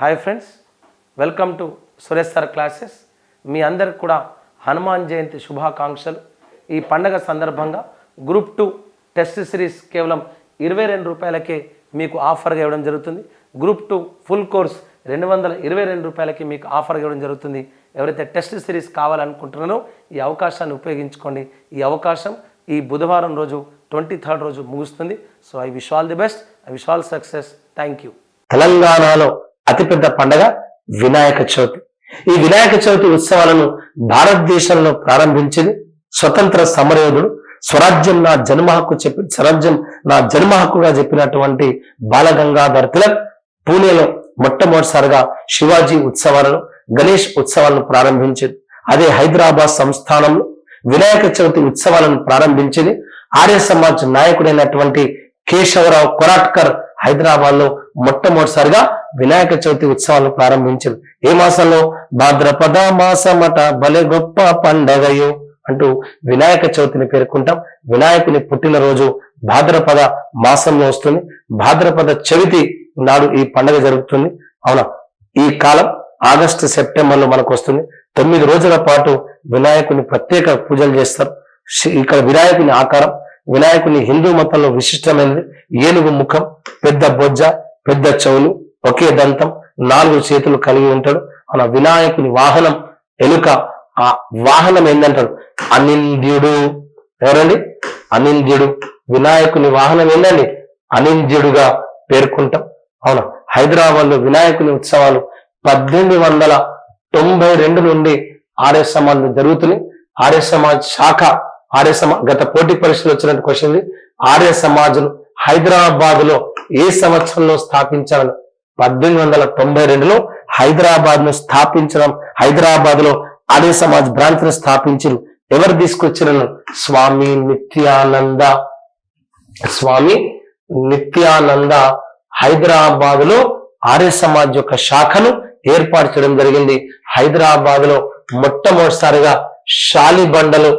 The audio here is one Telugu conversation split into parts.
Hi friends welcome to Suresh sir classes మీ అందరికి కూడా హనుమాన్ జయంతి శుభాకాంక్షలు. ఈ పండగ సందర్భంగా గ్రూప్ టూ టెస్ట్ సిరీస్ కేవలం ఇరవై రెండు రూపాయలకే మీకు ఆఫర్గా ఇవ్వడం జరుగుతుంది. గ్రూప్ టూ ఫుల్ కోర్స్ రెండు వందల ఇరవై రెండు రూపాయలకి మీకు ఆఫర్ ఇవ్వడం జరుగుతుంది. ఎవరైతే టెస్ట్ సిరీస్ కావాలనుకుంటున్నారో ఈ అవకాశాన్ని ఉపయోగించుకోండి. ఈ అవకాశం ఈ బుధవారం రోజు ట్వంటీ థర్డ్ రోజు ముగుస్తుంది. So I wish all the best I wish all success thank you తెలంగాణలో అతిపెద్ద పండగ వినాయక చవితి. ఈ వినాయక చవితి ఉత్సవాలను భారతదేశంలో ప్రారంభించింది స్వతంత్ర సమరయోధుడు స్వరాజ్యం నా జన్మ హక్కు చెప్పి స్వరాజ్యం నా జన్మ హక్కుగా చెప్పినటువంటి బాలగంగాధర్ తిలక్ పూణేలో మొట్టమొదటిసారిగా శివాజీ ఉత్సవాలను గణేష్ ఉత్సవాలను ప్రారంభించింది. అదే హైదరాబాద్ సంస్థానంలో వినాయక చవితి ఉత్సవాలను ప్రారంభించింది. ఆర్య సమాజ్ నాయకుడైనటువంటి కేశవరావు కొరాట్కర్ హైదరాబాద్లో మొట్టమొదటిసారిగా వినాయక చవితి ఉత్సవాలను ప్రారంభించారు ఏ మాసంలో? భాద్రపద మాసమట. భలే గొప్ప పండగయో అంటూ వినాయక చవితిని పేర్కొంటాం. వినాయకుని పుట్టినరోజు భాద్రపద మాసంలో వస్తుంది. భాద్రపద చవితి నాడు ఈ పండగ జరుగుతుంది. అవునా? ఈ కాలం ఆగస్టు సెప్టెంబర్లో మనకు వస్తుంది. తొమ్మిది రోజుల పాటు వినాయకుని ప్రత్యేక పూజలు చేస్తారు. ఇక్కడ వినాయకుని ఆకారం వినాయకుని హిందూ మతంలో విశిష్టమైనది ఏనుగు ముఖం పెద్ద బొజ్జ పెద్ద చెవులు ఒకే దంతం నాలుగు చేతులు కలిగి ఉంటాడు. మన వినాయకుని వాహనం ఎలుక ఆ వాహనం ఏంటంటాడు అనింద్యుడు. ఎవరండి? అనింద్యుడు. వినాయకుని వాహనం ఏంటండి అనింద్యుడుగా పేర్కొంటాం. అవునా? హైదరాబాద్లో వినాయకుని ఉత్సవాలు పద్దెనిమిది వందల తొంభై రెండు నుండి ఆర్ఎస్ సమాజ్ జరుగుతున్నాయి. ఆర్య సమాజ్ శాఖ ఆర్య సమాజ్ గత పోటీ పరీక్షలు వచ్చినట్టు క్వశ్చన్ ఆర్య సమాజ్ హైదరాబాద్లో ఏ సంవత్సరంలో స్థాపించాలని పద్దెనిమిది వందల తొంభై రెండులో హైదరాబాద్ను స్థాపించడం హైదరాబాద్లో ఆర్య సమాజ్ బ్రాంచ్ను స్థాపించరు ఎవరు తీసుకొచ్చిన స్వామి నిత్యానంద. స్వామి నిత్యానంద హైదరాబాద్లో ఆర్య సమాజ్ యొక్క శాఖను ఏర్పాటు చేయడం జరిగింది. హైదరాబాద్లో మొట్టమొదటిసారిగా శాలిబండలు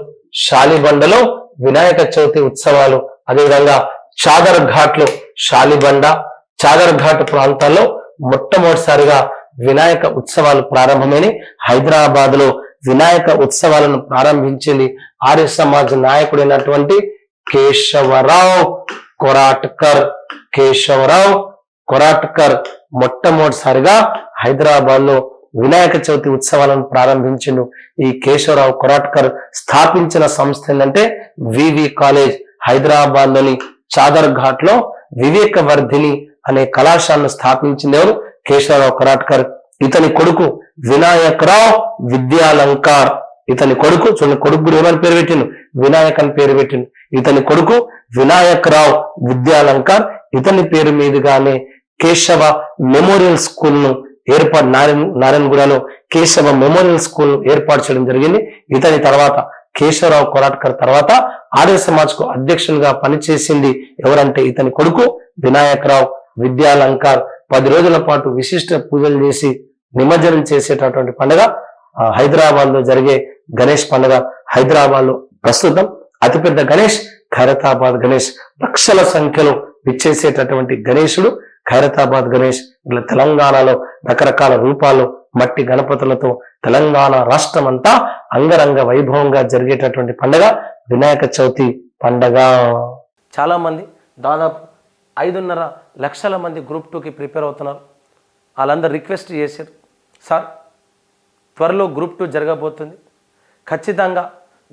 షాలిబండలో వినాయక చవితి ఉత్సవాలు. అదేవిధంగా చాదర్ ఘాట్లో షాలిబండ చాదర్ఘాట్ ప్రాంతాల్లో మొట్టమొదటిసారిగా వినాయక ఉత్సవాలు ప్రారంభమైన హైదరాబాద్లో వినాయక ఉత్సవాలను ప్రారంభించింది ఆర్య సమాజ్ నాయకుడైనటువంటి కేశవరావు కొరాట్కర్. కేశవరావు కొరాట్కర్ మొట్టమొదటిసారిగా హైదరాబాద్లో వినాయక చవితి ఉత్సవాలను ప్రారంభించిండు. ఈ కేశవరావు కొరాట్కర్ స్థాపించిన సంస్థ ఏంటంటే వివి కాలేజ్ హైదరాబాద్లోని చాదర్ ఘాట్లో వివేక వర్ధిని అనే కళాశాలను స్థాపించింది ఎవరు? కేశవరావు కొరాట్కర్. ఇతని కొడుకు వినాయకరావు విద్యాలంకార్. ఇతని కొడుకు చూడండి కొడుకు కూడా ఏమని పేరు పెట్టిండు? వినాయక్ అని పేరు పెట్టిండు. ఇతని కొడుకు వినాయకరావు విద్యాలంకార్. ఇతని పేరు మీదుగానే కేశవ మెమోరియల్ స్కూల్ను ఏర్పాటు నారాయణ నారాయణగూడలో కేశవ మెమోరియల్ స్కూల్ ఏర్పాటు చేయడం జరిగింది. ఇతని తర్వాత కేశవరావు కొరాట్కర్ తర్వాత ఆర్య సమాజ్కు అధ్యక్షునిగా పనిచేసింది ఎవరంటే ఇతని కొడుకు వినాయకరావు. విద్యాలంకార్ పది రోజుల పాటు విశిష్ట పూజలు చేసి నిమజ్జనం చేసేటటువంటి పండుగ హైదరాబాద్లో జరిగే గణేష్ పండుగ. హైదరాబాద్లో ప్రస్తుతం అతిపెద్ద గణేష్ ఖైరతాబాద్ గణేష్ లక్షల సంఖ్యలో విచ్చేసేటటువంటి గణేశుడు ఖైరతాబాద్ గణేష్. ఇలా తెలంగాణలో రకరకాల రూపాలు మట్టి గణపతులతో తెలంగాణ రాష్ట్రం అంతా అంగరంగ వైభవంగా జరిగేటటువంటి పండుగ వినాయక చవితి పండగ. చాలామంది దాదాపు ఐదున్నర లక్షల మంది గ్రూప్ టూకి ప్రిపేర్ అవుతున్నారు. వాళ్ళందరూ రిక్వెస్ట్ చేశారు. సార్ త్వరలో గ్రూప్ టూ జరగబోతుంది. ఖచ్చితంగా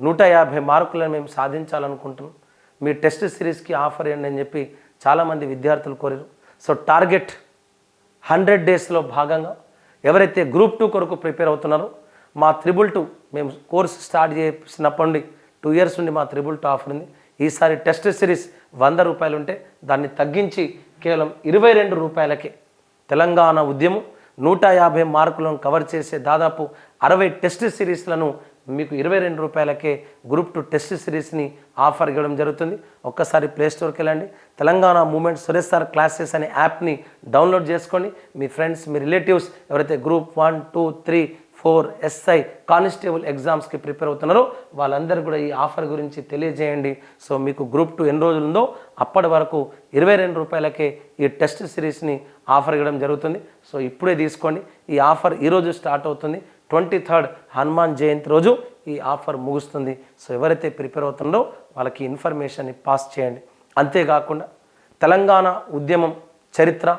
నూట యాభై మార్కులను మేము సాధించాలనుకుంటున్నాం. మీ టెస్ట్ సిరీస్కి ఆఫర్ ఇవ్వండి అని చెప్పి చాలామంది విద్యార్థులు కోరారు. సో టార్గెట్ హండ్రెడ్ డేస్లో భాగంగా ఎవరైతే గ్రూప్ టూ కొరకు ప్రిపేర్ అవుతున్నారో మా త్రిబుల్ టూ మేము కోర్స్ స్టార్ట్ చేసినప్పటి నుండి టూ ఇయర్స్ నుండి మా త్రిబుల్ టూ ఆఫర్ ఉంది. ఈసారి టెస్ట్ సిరీస్ వంద రూపాయలు ఉంటే దాన్ని తగ్గించి కేవలం ఇరవై రెండు రూపాయలకే. తెలంగాణ ఉద్యమం నూట యాభై మార్కులను కవర్ చేసే దాదాపు అరవై టెస్ట్ సిరీస్లను మీకు ఇరవై రెండు రూపాయలకే గ్రూప్ టూ టెస్ట్ సిరీస్ని ఆఫర్ ఇవ్వడం జరుగుతుంది. ఒక్కసారి ప్లేస్టోర్కి వెళ్ళండి. Telangana movement Suresh sir classes అనే యాప్ని డౌన్లోడ్ చేసుకోండి. మీ ఫ్రెండ్స్ మీ రిలేటివ్స్ ఎవరైతే group one two three four S I constable ఎగ్జామ్స్కి ప్రిపేర్ అవుతున్నారో. వాళ్ళందరూ కూడా ఈ ఆఫర్ గురించి తెలియజేయండి. సో మీకు గ్రూప్ టూ ఎన్ని రోజులు ఉందో అప్పటి వరకు ఇరవై రెండు రూపాయలకే ఈ టెస్ట్ సిరీస్ని ఆఫర్ ఇవ్వడం జరుగుతుంది. సో ఇప్పుడే తీసుకోండి. ఈ ఆఫర్ ఈరోజు స్టార్ట్ అవుతుంది. ట్వంటీ థర్డ్ హనుమాన్ జయంతి రోజు ఈ ఆఫర్ ముగుస్తుంది. సో ఎవరైతే ప్రిపేర్ అవుతున్నారో వాళ్ళకి ఇన్ఫర్మేషన్ని పాస్ చేయండి. అంతేకాకుండా తెలంగాణ ఉద్యమం చరిత్ర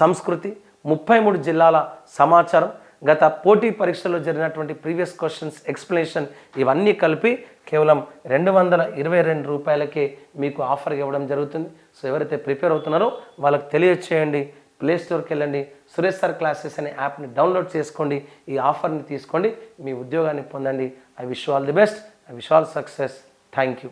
సంస్కృతి ముప్పై మూడు జిల్లాల సమాచారం గత పోటీ పరీక్షలో జరిగినటువంటి ప్రీవియస్ క్వశ్చన్స్ ఎక్స్ప్లెనేషన్ ఇవన్నీ కలిపి కేవలం రెండు వందల ఇరవై రెండు రూపాయలకే మీకు ఆఫర్ ఇవ్వడం జరుగుతుంది. సో ఎవరైతే ప్రిపేర్ అవుతున్నారో వాళ్ళకి తెలియచేయండి. ప్లే స్టోర్కి వెళ్ళండి. సురేష్ సార్ క్లాసెస్ అనే యాప్ని డౌన్లోడ్ చేసుకోండి. ఈ ఆఫర్ని తీసుకోండి. మీ ఉద్యోగాన్ని పొందండి. I wish all the best. I wish all success. Thank you.